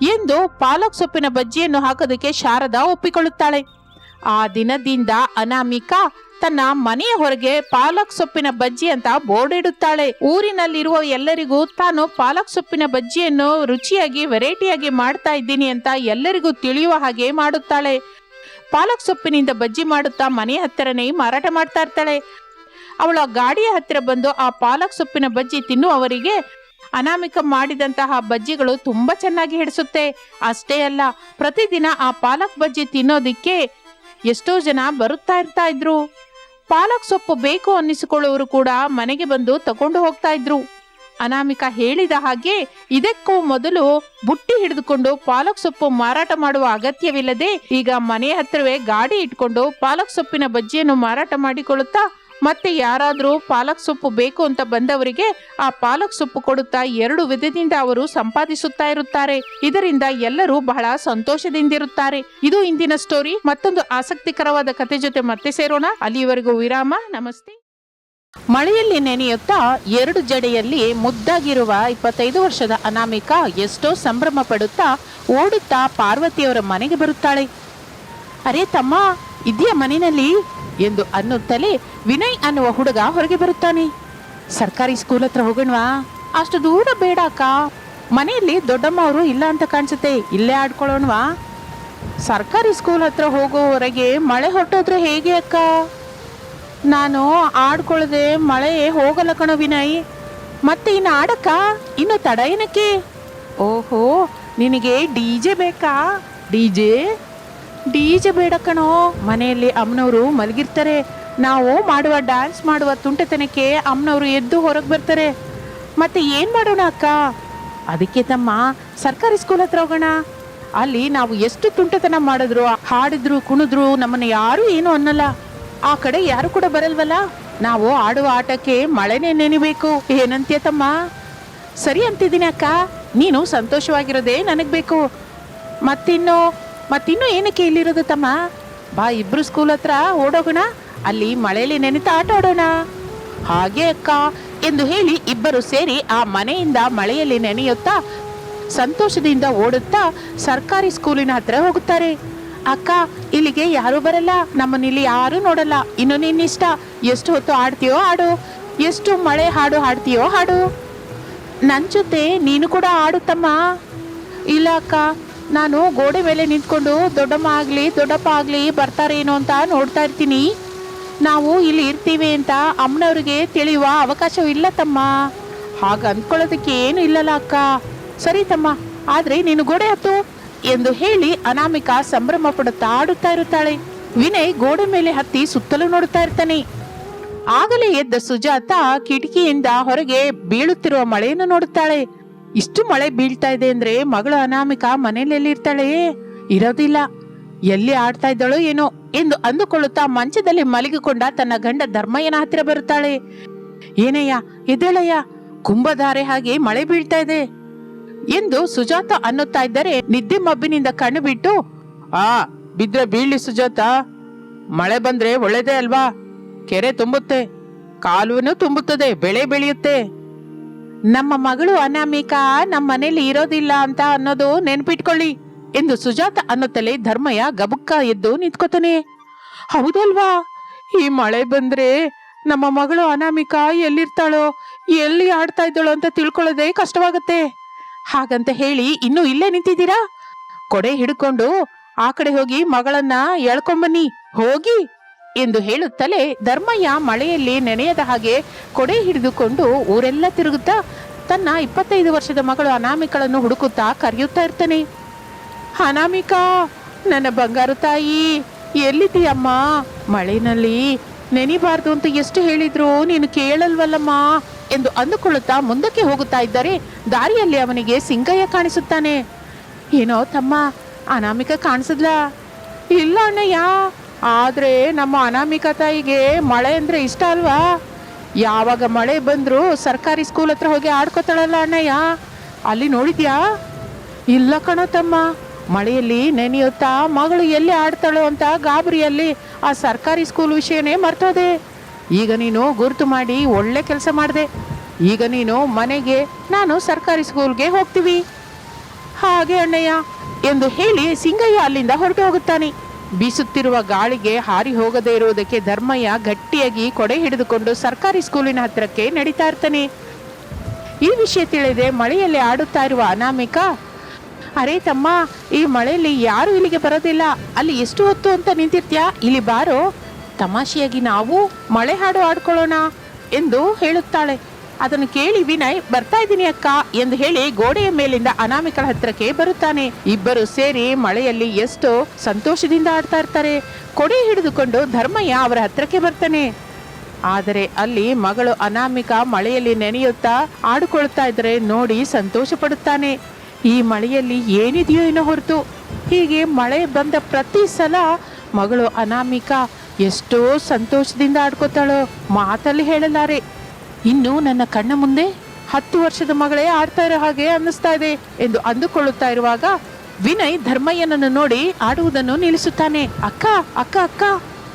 ಎಂದು ಪಾಲಕ್ ಸೊಪ್ಪಿನ ಬಜ್ಜಿಯನ್ನು ಹಾಕೋದಕ್ಕೆ ಶಾರದಾ ಒಪ್ಪಿಕೊಳ್ಳುತ್ತಾಳೆ. ಆ ದಿನದಿಂದ ಅನಾಮಿಕಾ ತನ್ನ ಮನೆಯ ಹೊರಗೆ ಪಾಲಕ್ ಸೊಪ್ಪಿನ ಬಜ್ಜಿ ಅಂತ ಬೋರ್ಡ್ ಇಡುತ್ತಾಳೆ. ಊರಿನಲ್ಲಿರುವ ಎಲ್ಲರಿಗೂ ತಾನು ಪಾಲಕ್ ಸೊಪ್ಪಿನ ಬಜ್ಜಿಯನ್ನು ರುಚಿಯಾಗಿ, ವೆರೈಟಿಯಾಗಿ ಮಾಡ್ತಾ ಇದ್ದೀನಿ ಅಂತ ಎಲ್ಲರಿಗೂ ತಿಳಿಯುವ ಹಾಗೆ ಮಾಡುತ್ತಾಳೆ. ಪಾಲಕ್ ಸೊಪ್ಪಿನಿಂದ ಬಜ್ಜಿ ಮಾಡುತ್ತಾ ಮನೆ ಹತ್ತಿರನೇ ಮಾರಾಟ ಮಾಡ್ತಾ ಇರ್ತಾಳೆ. ಅವಳ ಗಾಡಿಯ ಹತ್ತಿರ ಬಂದು ಆ ಪಾಲಕ್ ಸೊಪ್ಪಿನ ಬಜ್ಜಿ ತಿನ್ನುವವರಿಗೆ ಅನಾಮಿಕ ಮಾಡಿದಂತಹ ಬಜ್ಜಿಗಳು ತುಂಬಾ ಚೆನ್ನಾಗಿ ಹಿಡಿಸುತ್ತೆ. ಅಷ್ಟೇ ಅಲ್ಲ, ಪ್ರತಿದಿನ ಆ ಪಾಲಕ್ ಬಜ್ಜಿ ತಿನ್ನೋದಿಕ್ಕೆ ಎಷ್ಟೋ ಜನ ಬರುತ್ತಾ ಇರ್ತಾ ಇದ್ರು. ಪಾಲಕ್ ಸೊಪ್ಪು ಬೇಕು ಅನ್ನಿಸಿಕೊಳ್ಳುವರು ಕೂಡ ಮನೆಗೆ ಬಂದು ತಗೊಂಡು ಹೋಗ್ತಾ ಇದ್ರು. ಅನಾಮಿಕಾ ಹೇಳಿದ ಹಾಗೆ ಇದಕ್ಕೂ ಮೊದಲು ಬುಟ್ಟಿ ಹಿಡಿದುಕೊಂಡು ಪಾಲಕ್ ಸೊಪ್ಪು ಮಾರಾಟ ಮಾಡುವ ಅಗತ್ಯವಿಲ್ಲದೆ ಈಗ ಮನೆ ಹತ್ರವೇ ಗಾಡಿ ಇಟ್ಕೊಂಡು ಪಾಲಕ್ ಸೊಪ್ಪಿನ ಬಜ್ಜಿಯನ್ನು ಮಾರಾಟ ಮಾಡಿಕೊಳ್ಳುತ್ತಾ ಮತ್ತೆ ಯಾರಾದರೂ ಪಾಲಕ್ ಸೊಪ್ಪು ಬೇಕು ಅಂತ ಬಂದವರಿಗೆ ಆ ಪಾಲಕ್ ಸೊಪ್ಪು ಕೊಡುತ್ತಾ ಎರಡು ವಿಧದಿಂದ ಅವರು ಸಂಪಾದಿಸುತ್ತಾ ಇರುತ್ತಾರೆ. ಇದರಿಂದ ಎಲ್ಲರೂ ಬಹಳ ಸಂತೋಷದಿಂದಿರುತ್ತಾರೆ. ಇದು ಇಂದಿನ ಸ್ಟೋರಿ ಮತ್ತೊಂದು ಆಸಕ್ತಿಕರವಾದ ಕತೆ ಜೊತೆ ಮತ್ತೆ ಸೇರೋಣ. ಅಲ್ಲಿಯವರೆಗೂ ವಿರಾಮ. ನಮಸ್ತೆ. ಮಳೆಯಲ್ಲಿ ನೆನೆಯುತ್ತಾ ಎರಡು ಜಡೆಯಲ್ಲಿ ಮುದ್ದಾಗಿರುವ ಇಪ್ಪತ್ತೈದು ವರ್ಷದ ಅನಾಮಿಕ ಎಷ್ಟೋ ಸಂಭ್ರಮ ಪಡುತ್ತಾ ಓಡುತ್ತಾ ಪಾರ್ವತಿಯವರ ಮನೆಗೆ ಬರುತ್ತಾಳೆ. ಅರೆ ತಮ್ಮ, ಇದೆಯಾ ಮನೆಯಲ್ಲಿ? ಎಂದು ಅನ್ನುತ್ತಲೇ ವಿನಯ್ ಅನ್ನುವ ಹುಡುಗ ಹೊರಗೆ ಬರುತ್ತಾನೆ. ಸರ್ಕಾರಿ ಸ್ಕೂಲ್ ಹತ್ರ ಹೋಗೋಣವಾ? ಅಷ್ಟು ದೂರ ಬೇಡ ಅಕ್ಕ. ಮನೆಯಲ್ಲಿ ದೊಡ್ಡಮ್ಮ ಅವರು ಇಲ್ಲ ಅಂತ ಕಾಣಿಸುತ್ತೆ. ಇಲ್ಲೇ ಆಡ್ಕೊಳ್ಳೋಣವಾ? ಸರ್ಕಾರಿ ಸ್ಕೂಲ್ ಹತ್ರ ಹೋಗೋವರೆಗೆ ಮಳೆ ಹೊರಟೋದ್ರೆ ಹೇಗೆ ಅಕ್ಕ? ನಾನು ಆಡ್ಕೊಳ್ಳದೆ ಮಳೆ ಹೋಗಲ್ಲ ಕಣ ವಿನಯ್. ಮತ್ತೆ ಇನ್ನು ಆಡಕ್ಕ? ಇನ್ನು ತಡ ಏನಕ್ಕೆ? ಓಹೋ, ನಿನಗೆ ಡಿ ಜೆ ಬೇಕಾ? D J? ಡಿ ಜೆ ಬೇಡ ಕಣೋ. ಮನೆಯಲ್ಲಿ ಅಮ್ಮನವರು ಮಲಗಿರ್ತಾರೆ. ನಾವು ಮಾಡುವ ಡ್ಯಾನ್ಸ್ ಮಾಡುವ ತುಂಟತನಕ್ಕೆ ಅಮ್ಮನವರು ಎದ್ದು ಹೊರಗೆ ಬರ್ತಾರೆ. ಮತ್ತೆ ಏನು ಮಾಡೋಣ ಅಕ್ಕ? ಅದಕ್ಕೆ ತಮ್ಮ ಸರ್ಕಾರಿ ಸ್ಕೂಲ್ ಹತ್ರ ಹೋಗೋಣ. ಅಲ್ಲಿ ನಾವು ಎಷ್ಟು ತುಂಟತನ ಮಾಡಿದ್ರು, ಹಾಡಿದ್ರು, ಕುಣಿದ್ರು ನಮ್ಮನ್ನು ಯಾರೂ ಏನು ಅನ್ನಲ್ಲ. ಆ ಕಡೆ ಯಾರು ಕೂಡ ಬರಲ್ವಲ್ಲ? ನಾವು ಆಡುವ ಆಟಕ್ಕೆ ಮಳೆನೇ ನೆನಿಬೇಕು. ಏನಂತೀಯ ತಮ್ಮ? ಸರಿ ಅಂತಿದ್ದೀನಿ ಅಕ್ಕ. ನೀನು ಸಂತೋಷವಾಗಿರೋದೇ ನನಗೆ ಬೇಕು. ಮತ್ತಿನ್ನು ಮತ್ತಿನ್ನು ಏನಕ್ಕೆ ಇಲ್ಲಿರೋದು ತಮ್ಮ? ಬಾ, ಇಬ್ರು ಸ್ಕೂಲ್ ಹತ್ರ ಓಡೋಗೋಣ. ಅಲ್ಲಿ ಮಳೆಯಲ್ಲಿ ನೆನೆತಾ ಆಟ ಆಡೋಣ. ಹಾಗೆ ಅಕ್ಕ. ಎಂದು ಹೇಳಿ ಇಬ್ಬರು ಸೇರಿ ಆ ಮನೆಯಿಂದ ಮಳೆಯಲ್ಲಿ ನೆನೆಯುತ್ತಾ, ಸಂತೋಷದಿಂದ ಓಡುತ್ತಾ ಸರ್ಕಾರಿ ಸ್ಕೂಲಿನ ಹತ್ರ ಹೋಗುತ್ತಾರೆ. ಅಕ್ಕ, ಇಲ್ಲಿಗೆ ಯಾರು ಬರಲ್ಲ. ನಮ್ಮನ್ನಿಲ್ಲಿ ಯಾರು ನೋಡಲ್ಲ. ಇನ್ನು ನಿನ್ನಿಷ್ಟ, ಎಷ್ಟು ಹೊತ್ತು ಆಡ್ತೀಯೋ ಆಡು. ಎಷ್ಟು ಮಳೆ ಹಾಡು ಹಾಡ್ತೀಯೋ ಹಾಡು. ನನ್ನ ಜೊತೆ ನೀನು ಕೂಡ ಆಡುತ್ತಮ್ಮ. ಇಲ್ಲ ಅಕ್ಕ, ನಾನು ಗೋಡೆ ಮೇಲೆ ನಿಂತ್ಕೊಂಡು ದೊಡ್ಡಮ್ಮ ಆಗಲಿ, ದೊಡ್ಡಪ್ಪ ಆಗಲಿ ಬರ್ತಾರೇನೋ ಅಂತ ನೋಡ್ತಾ ಇರ್ತೀನಿ. ನಾವು ಇಲ್ಲಿ ಇರ್ತೀವಿ ಅಂತ ಅಮ್ಮನವ್ರಿಗೆ ತಿಳಿಯುವ ಅವಕಾಶವಿಲ್ಲ ತಮ್ಮ. ಹಾಗ ಅಂದ್ಕೊಳ್ಳೋದಕ್ಕೆ ಏನು ಇಲ್ಲಲ್ಲ ಅಕ್ಕ. ಸರಿ ತಮ್ಮ, ಆದ್ರೆ ನೀನು ಗೋಡೆ ಹತ್ತು. ಎಂದು ಹೇಳಿ ಅನಾಮಿಕಾ ಸಂಭ್ರಮ ಪಡುತ್ತಾ ಆಡುತ್ತಾ ಇರುತ್ತಾಳೆ. ವಿನಯ್ ಗೋಡೆ ಮೇಲೆ ಹತ್ತಿ ಸುತ್ತಲೂ ನೋಡುತ್ತಾ ಇರ್ತಾನೆ. ಆಗಲೇ ಎದ್ದ ಸುಜಾತ ಕಿಟಕಿಯಿಂದ ಹೊರಗೆ ಬೀಳುತ್ತಿರುವ ಮಳೆಯನ್ನು ನೋಡುತ್ತಾಳೆ. ಇಷ್ಟು ಮಳೆ ಬೀಳ್ತಾ ಇದೆ ಅಂದ್ರೆ ಮಗಳು ಅನಾಮಿಕಾ ಮನೆಯಲ್ಲಿ ಇರ್ತಾಳೆ? ಇರೋದಿಲ್ಲ. ಎಲ್ಲಿ ಆಡ್ತಾ ಇದ್ದಾಳೋ ಏನೋ ಎಂದು ಅಂದುಕೊಳ್ಳುತ್ತಾ ಮಂಚದಲ್ಲಿ ಮಲಗಿಕೊಂಡ ತನ್ನ ಗಂಡ ಧರ್ಮಯ್ಯನ ಹತ್ತಿರ ಬರುತ್ತಾಳೆ. ಏನಯ್ಯ, ಎದ್ದೇಳಯ್ಯ? ಕುಂಭಧಾರೆ ಹಾಗೆ ಮಳೆ ಬೀಳ್ತಾ ಇದೆ. ಎಂದು ಸುಜಾತ ಅನ್ನುತ್ತಾ ಇದ್ದರೆ ನಿದ್ದೆ ಮಬ್ಬಿನಿಂದ ಕಣ್ಣು ಬಿಟ್ಟು ಆ, ಬಿದ್ರೆ ಬೀಳಿ ಸುಜಾತ. ಮಳೆ ಬಂದ್ರೆ ಒಳ್ಳೇದೇ ಅಲ್ವಾ? ಕೆರೆ ತುಂಬುತ್ತೆ. ಕಾಲುವೆನೂ ತುಂಬುತ್ತದೆ, ಬೆಳೆ ಬೆಳೆಯುತ್ತೆ. ನಮ್ಮ ಮಗಳು ಅನಾಮಿಕಾ ನಮ್ಮ ಮನೇಲಿ ಇರೋದಿಲ್ಲ ಅಂತ ಅನ್ನೋದು ನೆನ್ಪಿಟ್ಕೊಳ್ಳಿ, ಎಂದು ಸುಜಾತ ಅನ್ನುತ್ತಲೇ ಧರ್ಮಯ್ಯ ಗಬುಕ್ಕ ಎದ್ದು ನಿಂತ್ಕೋತಾನೆ. ಹೌದಲ್ವಾ? ಈ ಮಳೆ ಬಂದ್ರೆ ನಮ್ಮ ಮಗಳು ಅನಾಮಿಕಾ ಎಲ್ಲಿರ್ತಾಳೋ, ಎಲ್ಲಿ ಆಡ್ತಾ ಇದ್ದಾಳೋ ಅಂತ ತಿಳ್ಕೊಳ್ಳೋದೇ ಕಷ್ಟವಾಗುತ್ತೆ. ಹಾಗಂತ ಹೇಳಿ ಇನ್ನೂ ಇಲ್ಲೇ ನಿಂತಿದ್ದೀರಾ? ಕೊಡೆ ಹಿಡ್ಕೊಂಡು ಆ ಕಡೆ ಹೋಗಿ ಮಗಳನ್ನ ಎಳ್ಕೊಂಬನ್ನಿ, ಹೋಗಿ ಎಂದು ಹೇಳುತ್ತಲೇ ಧರ್ಮಯ್ಯ ಮಳೆಯಲ್ಲಿ ನೆನೆಯದ ಹಾಗೆ ಕೊಡೆ ಹಿಡಿದುಕೊಂಡು ಊರೆಲ್ಲ ತಿರುಗುತ್ತಾ ತನ್ನ ಇಪ್ಪತ್ತೈದು ವರ್ಷದ ಮಗಳು ಅನಾಮಿಕಳನ್ನು ಹುಡುಕುತ್ತಾ ಕರೆಯುತ್ತಾ ಇರ್ತಾನೆ. ಅನಾಮಿಕಾ, ನನ್ನ ಬಂಗಾರು ತಾಯಿ, ಎಲ್ಲಿದ್ದೀಯಮ್ಮ? ಮಳೆನಲ್ಲಿ ನೆನಿಬಾರ್ದು ಅಂತ ಎಷ್ಟು ಹೇಳಿದ್ರು ನೀನು ಕೇಳಲ್ವಲ್ಲಮ್ಮ ಎಂದು ಅಂದುಕೊಳ್ಳುತ್ತಾ ಮುಂದಕ್ಕೆ ಹೋಗುತ್ತಾ ಇದ್ದರೆ ದಾರಿಯಲ್ಲಿ ಅವನಿಗೆ ಸಿಂಗಯ್ಯ ಕಾಣಿಸುತ್ತಾನೆ. ಏನೋ ತಮ್ಮ ಅನಾಮಿಕ ಕಾಣಿಸಿದ್ಲಾ? ಇಲ್ಲ ಅಣ್ಣಯ್ಯ, ಆದ್ರೆ ನಮ್ಮ ಅನಾಮಿಕ ತಾಯಿಗೆ ಮಳೆ ಅಂದರೆ ಇಷ್ಟ ಅಲ್ವಾ? ಯಾವಾಗ ಮಳೆ ಬಂದ್ರು ಸರ್ಕಾರಿ ಸ್ಕೂಲ್ ಹತ್ರ ಹೋಗಿ ಆಡ್ಕೋತಾಳಲ್ಲ ಅಣ್ಣಯ್ಯ. ಅಲ್ಲಿ ನೋಡಿದ್ಯಾ? ಇಲ್ಲ ಕಣೋ ತಮ್ಮ ಮಳೆಯಲ್ಲಿ ನೆನೆಯುತ್ತಾ ಮಗಳು ಎಲ್ಲಿ ಆಡ್ತಾಳೋ ಅಂತ ಗಾಬರಿಯಲ್ಲಿ ಆ ಸರ್ಕಾರಿ ಸ್ಕೂಲ್ ವಿಷಯನೇ ಮರ್ತೋದೆ. ಈಗ ನೀನು ಗುರುತು ಮಾಡಿ ಒಳ್ಳೆ ಕೆಲಸ ಮಾಡಿದೆ. ಈಗ ನೀನು ಮನೆಗೆ, ನಾನು ಸರ್ಕಾರಿ ಸ್ಕೂಲ್ಗೆ ಹೋಗ್ತೀವಿ. ಹಾಗೆ ಅಣ್ಣಯ್ಯ, ಎಂದು ಹೇಳಿ ಸಿಂಗಯ್ಯ ಅಲ್ಲಿಂದ ಹೊರಟು ಹೋಗುತ್ತಾನೆ. ಬೀಸುತ್ತಿರುವ ಗಾಳಿಗೆ ಹಾರಿ ಹೋಗದೇ ಇರುವುದಕ್ಕೆ ಧರ್ಮಯ್ಯ ಗಟ್ಟಿಯಾಗಿ ಕೊಡೆ ಹಿಡಿದುಕೊಂಡು ಸರ್ಕಾರಿ ಸ್ಕೂಲಿನ ಹತ್ತಿರಕ್ಕೆ ನಡೀತಾ ಇರ್ತಾನೆ. ಈ ವಿಷಯ ತಿಳಿದೆ ಮಳೆಯಲ್ಲಿ ಆಡುತ್ತಾ ಇರುವ ಅನಾಮಿಕಾ ಅರೆ ತಮ್ಮ, ಈ ಮಳೆಯಲ್ಲಿ ಯಾರು ಇಲ್ಲಿಗೆ ಬರೋದಿಲ್ಲ. ಅಲ್ಲಿ ಎಷ್ಟು ಹೊತ್ತು ಅಂತ ನಿಂತಿರ್ತ್ಯಾ? ಇಲ್ಲಿ ಬಾರೋ. ತಮಾಷೆಯಾಗಿ ನಾವು ಮಳೆ ಹಾಡು ಆಡ್ಕೊಳ್ಳೋಣ ಎಂದು ಹೇಳುತ್ತಾಳೆ. ಅದನ್ನು ಕೇಳಿ ವಿನಯ್, ಬರ್ತಾ ಇದ್ದೀನಿ ಅಕ್ಕ ಎಂದು ಹೇಳಿ ಗೋಡೆಯ ಮೇಲಿಂದ ಅನಾಮಿಕಳ ಹತ್ರಕ್ಕೆ ಬರುತ್ತಾನೆ. ಇಬ್ಬರು ಸೇರಿ ಮಳೆಯಲ್ಲಿ ಎಷ್ಟು ಸಂತೋಷದಿಂದ ಆಡ್ತಾ ಇರ್ತಾರೆ. ಕೊಡೆ ಹಿಡಿದುಕೊಂಡು ಧರ್ಮಯ್ಯ ಅವರ ಹತ್ರಕ್ಕೆ ಬರ್ತಾನೆ. ಆದರೆ ಅಲ್ಲಿ ಮಗಳು ಅನಾಮಿಕ ಮಳೆಯಲ್ಲಿ ನೆನೆಯುತ್ತಾ ಆಡಿಕೊಳ್ತಾ ಇದ್ರೆ ನೋಡಿ ಸಂತೋಷ ಪಡುತ್ತಾನೆ ಈ ಮಳೆಯಲ್ಲಿ ಏನಿದೆಯೋ ಏನೋ ಹೊರತು. ಹೀಗೆ ಮಳೆ ಬಂದ ಪ್ರತಿ ಸಲ ಮಗಳು ಅನಾಮಿಕ ಎಷ್ಟೋ ಸಂತೋಷದಿಂದ ಆಡ್ಕೋತಾಳೋ ಮಾತಲ್ಲಿ ಹೇಳಲಾರೆ. ಇನ್ನು ನನ್ನ ಕಣ್ಣ ಮುಂದೆ ಹತ್ತು ವರ್ಷದ ಮಗಳೇ ಆಡ್ತಾ ಇರೋ ಹಾಗೆ ಅನ್ನಿಸ್ತಾ ಇದೆ ಎಂದು ಅಂದುಕೊಳ್ಳುತ್ತಾ ಇರುವಾಗ ವಿನಯ್ ಧರ್ಮಯ್ಯನನ್ನು ನೋಡಿ ಆಡುವುದನ್ನು ನಿಲ್ಲಿಸುತ್ತಾನೆ. ಅಕ್ಕ ಅಕ್ಕ ಅಕ್ಕ,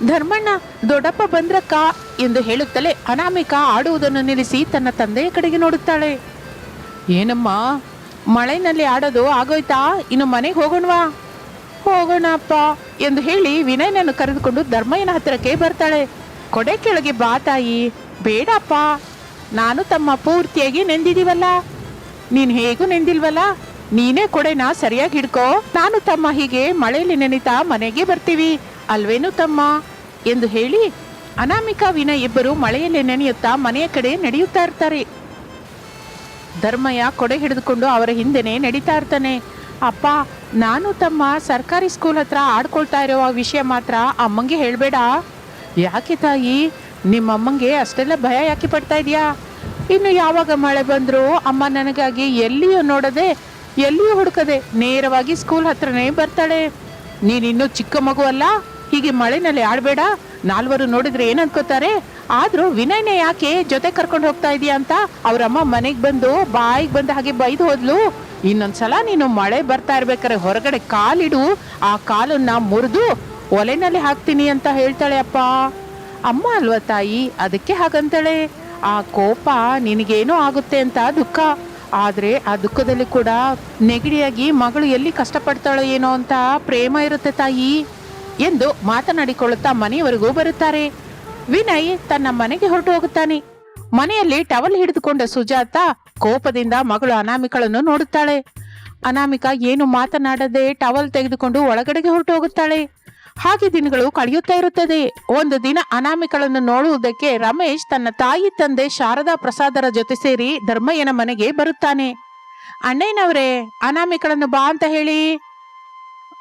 ಧರ್ಮಣ್ಣ, ದೊಡ್ಡಪ್ಪ ಬಂದ್ರಕ್ಕ ಎಂದು ಹೇಳುತ್ತಲೇ ಅನಾಮಿಕ ಆಡುವುದನ್ನು ನಿಲ್ಲಿಸಿ ತನ್ನ ತಂದೆಯ ಕಡೆಗೆ ನೋಡುತ್ತಾಳೆ. ಏನಮ್ಮ ಮಳೆನಲ್ಲಿ ಆಡೋದು ಆಗೋಯ್ತಾ? ಇನ್ನು ಮನೆಗೆ ಹೋಗೋಣವಾ? ಹೋಗೋಣಪ್ಪ ಎಂದು ಹೇಳಿ ವಿನಯನನ್ನು ಕರೆದುಕೊಂಡು ಧರ್ಮಯ್ಯನ ಹತ್ತಿರಕ್ಕೆ ಬರ್ತಾಳೆ. ಕೊಡೆ ಕೆಳಗೆ ಬಾ ತಾಯಿ. ಬೇಡಪ್ಪ. ನಾನು ತಮ್ಮ ಪೂರ್ತಿಯಾಗಿ ನೆಂದಿದೀವಲ್ಲ ನೀನು ಹೇಗೂ ನೆಂದಿಲ್ವಲ್ಲ? ನೀನೇ ಕೊಡೆನ ಸರಿಯಾಗಿ ಹಿಡ್ಕೋ. ನಾನು ತಮ್ಮ ಹೀಗೆ ಮಳೆಯಲ್ಲಿ ನೆನೀತಾ ಮನೆಗೆ ಬರ್ತೀವಿ. ಅಲ್ವೇನು ತಮ್ಮ? ಎಂದು ಹೇಳಿ ಅನಾಮಿಕಾ ವಿನಯ್ ಇಬ್ಬರು ಮಳೆಯಲ್ಲಿ ನೆನೆಯುತ್ತಾ ಮನೆಯ ಕಡೆ ನಡೆಯುತ್ತಾ ಇರ್ತಾರೆ. ಧರ್ಮಯ್ಯ ಕೊಡೆ ಹಿಡಿದುಕೊಂಡು ಅವರ ಹಿಂದೆನೇ ನಡೀತಾ ಇರ್ತಾನೆ. ಅಪ್ಪ, ನಾನು ತಮ್ಮ ಸರ್ಕಾರಿ ಸ್ಕೂಲ್ ಹತ್ರ ಆಡ್ಕೊಳ್ತಾ ಇರೋ ವಿಷಯ ಮಾತ್ರ ಅಮ್ಮಂಗೆ ಹೇಳಬೇಡ. ಯಾಕೆ ತಾಯಿ? ನಿಮ್ಮ ಅಮ್ಮಂಗೆ ಅಷ್ಟೆಲ್ಲ ಭಯ ಯಾಕೆ ಪಡ್ತಾ ಇದೆಯಾ? ಇನ್ನು ಯಾವಾಗ ಮಳೆ ಬಂದರೂ ಅಮ್ಮ ನನಗಾಗಿ ಎಲ್ಲಿಯೂ ನೋಡದೆ, ಎಲ್ಲಿಯೂ ಹುಡುಕದೆ ನೇರವಾಗಿ ಸ್ಕೂಲ್ ಹತ್ರನೇ ಬರ್ತಾಳೆ. ನೀನಿನ್ನೂ ಚಿಕ್ಕ ಮಗು ಅಲ್ಲ, ಹೀಗೆ ಮಳೆನಲ್ಲಿ ಆಡಬೇಡ. ನಾಲ್ವರು ನೋಡಿದ್ರೆ ಏನು ಅನ್ಕೋತಾರೆ? ಆದ್ರೂ ವಿನಯ್ನೇ ಯಾಕೆ ಜೊತೆ ಕರ್ಕೊಂಡು ಹೋಗ್ತಾ ಇದೀಯ ಅಂತ ಅವ್ರಮ್ಮ ಮನೆಗೆ ಬಂದು ಬಾಯಿಗೆ ಬಂದ ಹಾಗೆ ಬೈದು ಹೋದ್ಲು. ಇನ್ನೊಂದ್ಸಲ ನೀನು ಮಳೆ ಬರ್ತಾ ಇರ್ಬೇಕಾದ್ರೆ ಹೊರಗಡೆ ಕಾಲಿಡು, ಆ ಕಾಲನ್ನ ಮುರಿದು ಒಲೆನಲ್ಲಿ ಹಾಕ್ತೀನಿ ಅಂತ ಹೇಳ್ತಾಳೆ ಅಪ್ಪ. ಅಮ್ಮ ಅಲ್ವಾ ತಾಯಿ, ಅದಕ್ಕೆ ಹಾಗಂತಾಳೆ. ಆ ಕೋಪ ನಿನಗೇನೋ ಆಗುತ್ತೆ ಅಂತ ದುಃಖ. ಆದ್ರೆ ಆ ದುಃಖದಲ್ಲಿ ಕೂಡ ನೆಗಡಿಯಾಗಿ ಮಗಳು ಎಲ್ಲಿ ಕಷ್ಟಪಡ್ತಾಳೋ ಏನೋ ಅಂತ ಪ್ರೇಮ ಇರುತ್ತೆ ತಾಯಿ. ಎಂದು ಮಾತನಾಡಿಕೊಳ್ಳುತ್ತಾ ಮನೆಯವರೆಗೂ ಬರುತ್ತಾರೆ. ವಿನಯ್ ತನ್ನ ಮನೆಗೆ ಹೊರಟು ಹೋಗುತ್ತಾನೆ. ಮನೆಯಲ್ಲಿ ಟವಲ್ ಹಿಡಿದುಕೊಂಡ ಸುಜಾತ ಕೋಪದಿಂದ ಮಗಳು ಅನಾಮಿಕಳನ್ನು ನೋಡುತ್ತಾಳೆ. ಅನಾಮಿಕ ಏನು ಮಾತನಾಡದೆ ಟವಲ್ ತೆಗೆದುಕೊಂಡು ಒಳಗಡೆಗೆ ಹೊರಟು ಹೋಗುತ್ತಾಳೆ. ಹಾಗೆ ದಿನಗಳು ಕಳೆಯುತ್ತಾ ಇರುತ್ತದೆ. ಒಂದು ದಿನ ಅನಾಮಿಕಳನ್ನು ನೋಡುವುದಕ್ಕೆ ರಮೇಶ್ ತನ್ನ ತಾಯಿ ತಂದೆ ಶಾರದಾ ಪ್ರಸಾದರ ಜೊತೆ ಸೇರಿ ಧರ್ಮಯ್ಯನ ಮನೆಗೆ ಬರುತ್ತಾನೆ. ಅಣ್ಣಯ್ಯನವರೇ, ಅನಾಮಿಕಳನ್ನು ಬಾ ಅಂತ ಹೇಳಿ.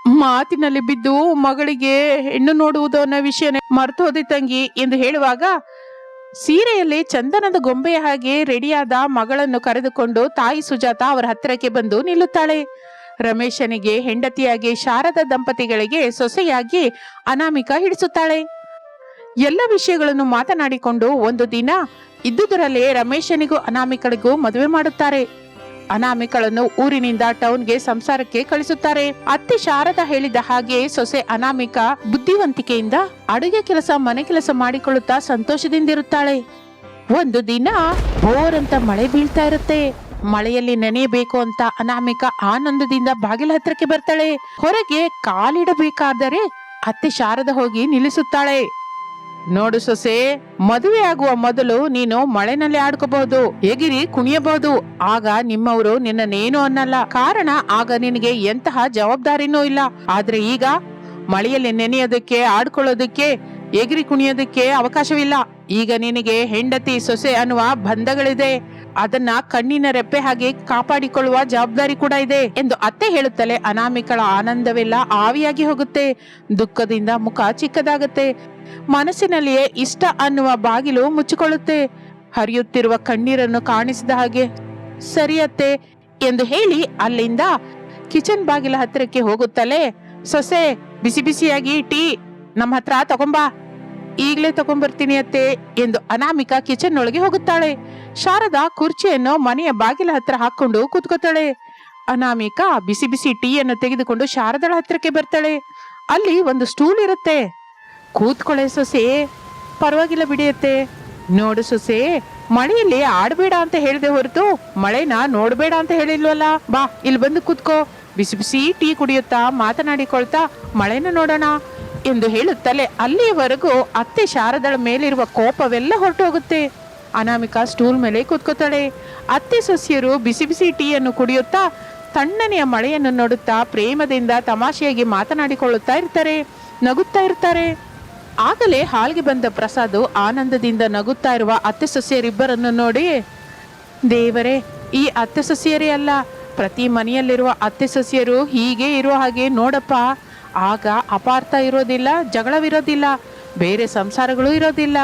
ಮಾತಿನಲ್ಲಿ ಬಿದ್ದು ಮಗಳಿಗೆ ಹೆಣ್ಣು ನೋಡುವುದು ಅನ್ನೋ ವಿಷಯ ಮರೆತು ಹೋದಿ ತಂಗಿ ಎಂದು ಹೇಳುವಾಗ, ಸೀರೆಯಲ್ಲಿ ಚಂದನದ ಗೊಂಬೆಯ ಹಾಗೆ ರೆಡಿಯಾದ ಮಗಳನ್ನು ಕರೆದುಕೊಂಡು ತಾಯಿ ಸುಜಾತ ಅವರ ಹತ್ತಿರಕ್ಕೆ ಬಂದು ನಿಲ್ಲುತ್ತಾಳೆ. ರಮೇಶನಿಗೆ ಹೆಂಡತಿಯಾಗಿ ಶಾರದ ದಂಪತಿಗಳಿಗೆ ಸೊಸೆಯಾಗಿ ಅನಾಮಿಕ ಹಿಡಿಸುತ್ತಾಳೆ. ಎಲ್ಲ ವಿಷಯಗಳನ್ನು ಮಾತನಾಡಿಕೊಂಡು ಒಂದು ದಿನ ಇದ್ದುದರಲ್ಲೇ ರಮೇಶನಿಗೂ ಅನಾಮಿಕಳಿಗೂ ಮದುವೆ ಮಾಡುತ್ತಾರೆ. ಅನಾಮಿಕಳನ್ನು ಊರಿನಿಂದ ಟೌನ್ಗೆ ಸಂಸಾರಕ್ಕೆ ಕಳಿಸುತ್ತಾರೆ. ಅತ್ತೆ ಶಾರದಾ ಹೇಳಿದ ಹಾಗೆ ಸೊಸೆ ಅನಾಮಿಕ ಬುದ್ಧಿವಂತಿಕೆಯಿಂದ ಅಡುಗೆ ಕೆಲಸ, ಮನೆ ಕೆಲಸ ಮಾಡಿಕೊಳ್ಳುತ್ತಾ ಸಂತೋಷದಿಂದಿರುತ್ತಾಳೆ. ಒಂದು ದಿನ ಬೋರ್ ಅಂತ ಮಳೆ ಬೀಳ್ತಾ ಇರುತ್ತೆ. ಮಳೆಯಲ್ಲಿ ನೆನೆಯಬೇಕು ಅಂತ ಅನಾಮಿಕ ಆನಂದದಿಂದ ಬಾಗಿಲ ಹತ್ರಕ್ಕೆ ಬರ್ತಾಳೆ. ಹೊರಗೆ ಕಾಲಿಡಬೇಕಾದರೆ ಅತ್ತೆ ಶಾರದ ಹೋಗಿ ನಿಲ್ಲಿಸುತ್ತಾಳೆ. ನೋಡು ಸೊಸೆ, ಮದುವೆ ಆಗುವ ಮೊದಲು ನೀನು ಮಳೆನಲ್ಲಿ ಆಡ್ಕೋಬಹುದು, ಎಗಿರಿ ಕುಣಿಯಬಹುದು. ಆಗ ನಿಮ್ಮವರು ನಿನ್ನನ್ನೇನು ಅನ್ನಲ್ಲ. ಕಾರಣ ಆಗ ನಿನಗೆ ಎಂತಹ ಜವಾಬ್ದಾರಿನೂ ಇಲ್ಲ. ಆದ್ರೆ ಈಗ ಮಳೆಯಲ್ಲಿ ನೆನೆಯೋದಕ್ಕೆ, ಆಡ್ಕೊಳ್ಳೋದಕ್ಕೆ, ಎಗಿರಿ ಕುಣಿಯೋದಕ್ಕೆ ಅವಕಾಶವಿಲ್ಲ. ಈಗ ನಿನಗೆ ಹೆಂಡತಿ, ಸೊಸೆ ಅನ್ನುವ ಬಂಧಗಳಿದೆ. ಅದನ್ನ ಕಣ್ಣಿನ ರೆಪ್ಪೆ ಹಾಗೆ ಕಾಪಾಡಿಕೊಳ್ಳುವ ಜವಾಬ್ದಾರಿ ಕೂಡ ಇದೆ ಎಂದು ಅತ್ತೆ ಹೇಳುತ್ತಲೇ ಅನಾಮಿಕಳ ಆನಂದವೆಲ್ಲ ಆವಿಯಾಗಿ ಹೋಗುತ್ತೆ. ದುಃಖದಿಂದ ಮುಖ ಚಿಕ್ಕದಾಗುತ್ತೆ. ಮನಸ್ಸಿನಲ್ಲಿಯೇ ಇಷ್ಟ ಅನ್ನುವ ಬಾಗಿಲು ಮುಚ್ಚಿಕೊಳ್ಳುತ್ತೆ. ಹರಿಯುತ್ತಿರುವ ಕಣ್ಣೀರನ್ನು ಕಾಣಿಸಿದ ಹಾಗೆ ಸರಿಯತ್ತೆ ಎಂದು ಹೇಳಿ ಅಲ್ಲಿಂದ ಕಿಚನ್ ಬಾಗಿಲ ಹತ್ತಿರಕ್ಕೆ ಹೋಗುತ್ತಲೇ, ಸೊಸೆ, ಬಿಸಿ ಬಿಸಿಯಾಗಿ ಟೀ ನಮ್ಮ ಹತ್ರ ತಗೊಂಬಾ. ಈಗ್ಲೇ ತಗೊಂಡ್ಬರ್ತೀನಿ ಅತ್ತೆ ಎಂದು ಅನಾಮಿಕಾ ಕಿಚನ್ ಒಳಗೆ ಹೋಗುತ್ತಾಳೆ. ಶಾರದಾ ಕುರ್ಚಿಯನ್ನು ಮನೆಯ ಬಾಗಿಲ ಹತ್ರ ಹಾಕೊಂಡು ಕೂತ್ಕೋತಾಳೆ. ಅನಾಮಿಕಾ ಬಿಸಿ ಬಿಸಿ ಟೀಯನ್ನು ತೆಗೆದುಕೊಂಡು ಶಾರದಳ ಹತ್ರಕ್ಕೆ ಬರ್ತಾಳೆ. ಅಲ್ಲಿ ಒಂದು ಸ್ಟೂಲ್ ಇರುತ್ತೆ. ಕೂತ್ಕೊಳ್ಳೆ ಸೊಸೆ. ಪರವಾಗಿಲ್ಲ ಬಿಡಿಯತ್ತೆ ನೋಡು ಸೊಸೆ ಮಳೆಯಲ್ಲಿ ಆಡಬೇಡ ಅಂತ ಹೇಳಿದೆ ಹೊರತು ಮಳೆನ ನೋಡಬೇಡ ಅಂತ ಹೇಳಿಲ್ವಲ್ಲ? ಬಾ, ಇಲ್ಲಿ ಬಂದು ಕೂತ್ಕೋ. ಬಿಸಿ ಬಿಸಿ ಟೀ ಕುಡಿಯುತ್ತಾ ಮಾತನಾಡಿಕೊಳ್ತಾ ಮಳೆನ ನೋಡೋಣ. ಎಂದು ಹೇಳುತ್ತಲೇ ಅಲ್ಲಿಯವರೆಗೂ ಅತ್ತೆ ಶಾರದಳ ಮೇಲಿರುವ ಕೋಪವೆಲ್ಲ ಹೊರಟು ಹೋಗುತ್ತೆ ಅನಾಮಿಕಾ ಸ್ಟೂಲ್ ಮೇಲೆ ಕೂತ್ಕೋತಾಳೆ. ಅತ್ತೆ ಸೊಸೆಯರು ಬಿಸಿ ಬಿಸಿ ಟೀಯನ್ನು ಕುಡಿಯುತ್ತಾ ತಣ್ಣನೆಯ ಮಳೆಯನ್ನು ನೋಡುತ್ತಾ ಪ್ರೇಮದಿಂದ ತಮಾಷೆಯಾಗಿ ಮಾತನಾಡಿಕೊಳ್ಳುತ್ತಾ ಇರ್ತಾರೆ, ನಗುತ್ತಾ ಇರ್ತಾರೆ. ಆಗಲೇ ಹಾಲ್ಗೆ ಬಂದ ಪ್ರಸಾದ್ ಆನಂದದಿಂದ ನಗುತ್ತಾ ಇರುವ ಅತ್ತೆ ಸೊಸೆಯರಿಬ್ಬರನ್ನು ನೋಡಿ, ದೇವರೇ, ಈ ಅತ್ತೆ ಸೊಸೆಯರೇ ಅಲ್ಲ, ಪ್ರತಿ ಮನೆಯಲ್ಲಿರುವ ಅತ್ತೆ ಸೊಸೆಯರು ಹೀಗೆ ಇರುವ ಹಾಗೆ ನೋಡಪ್ಪ ಆಗ ಅಪಾರ್ಥ ಇರೋದಿಲ್ಲ, ಜಗಳವಿರೋದಿಲ್ಲ, ಬೇರೆ ಸಂಸಾರಗಳು ಇರೋದಿಲ್ಲ.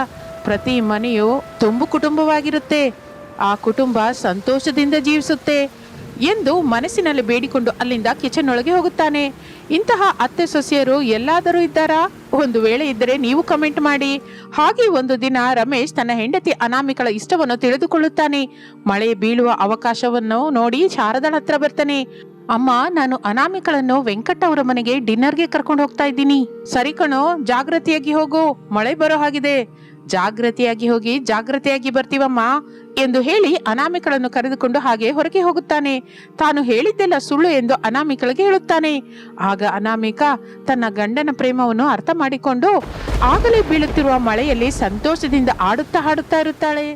ಪ್ರತಿ ಮನೆಯು ತುಂಬು ಕುಟುಂಬವಾಗಿರುತ್ತೆ. ಆ ಕುಟುಂಬ ಸಂತೋಷದಿಂದ ಜೀವಿಸುತ್ತೆ ಎಂದು ಮನಸ್ಸಿನಲ್ಲಿ ಬೇಡಿಕೊಂಡು ಅಲ್ಲಿಂದ ಕಿಚನ್ ಒಳಗೆ ಹೋಗುತ್ತಾನೆ. ಇಂತಹ ಅತ್ತೆ ಸೊಸೆಯರು ಎಲ್ಲಾದರೂ ಇದ್ದಾರಾ? ಒಂದು ವೇಳೆ ಇದ್ದರೆ ನೀವು ಕಮೆಂಟ್ ಮಾಡಿ. ಹಾಗೆ ಒಂದು ದಿನ ರಮೇಶ್ ತನ್ನ ಹೆಂಡತಿ ಅನಾಮಿಕಳ ಇಷ್ಟವನ್ನು ತಿಳಿದುಕೊಳ್ಳುತ್ತಾನೆ. ಮಳೆ ಬೀಳುವ ಅವಕಾಶವನ್ನು ನೋಡಿ ಶಾರದಳ ಹತ್ರ ಬರ್ತಾನೆ. ಅಮ್ಮ, ನಾನು ಅನಾಮಿಕಳನ್ನು ವೆಂಕಟ್ ಅವರ ಮನೆಗೆ ಡಿನ್ನರ್ಗೆ ಕರ್ಕೊಂಡು ಹೋಗ್ತಾ ಇದ್ದೀನಿ. ಸರಿ ಕಣೋ ಜಾಗೃತಿಯಾಗಿ ಹೋಗು. ಮಳೆ ಬರೋ ಹಾಗಿದೆ. ಜಾಗೃತಿಯಾಗಿ ಹೋಗಿ ಜಾಗೃತಿಯಾಗಿ ಬರ್ತೀವಮ್ಮ ಎಂದು ಹೇಳಿ ಅನಾಮಿಕಳನ್ನು ಕರೆದುಕೊಂಡು ಹಾಗೆ ಹೊರಗೆ ಹೋಗುತ್ತಾನೆ. ತಾನು ಹೇಳಿದ್ದೆಲ್ಲ ಸುಳ್ಳು ಎಂದು ಅನಾಮಿಕಳಿಗೆ ಹೇಳುತ್ತಾನೆ. ಆಗ ಅನಾಮಿಕ ತನ್ನ ಗಂಡನ ಪ್ರೇಮವನ್ನು ಅರ್ಥ ಮಾಡಿಕೊಂಡು ಆಗಲೇ ಬೀಳುತ್ತಿರುವ ಮಳೆಯಲ್ಲಿ ಸಂತೋಷದಿಂದ ಆಡುತ್ತಾ ಹಾಡುತ್ತಾ ಇರುತ್ತಾಳೆ.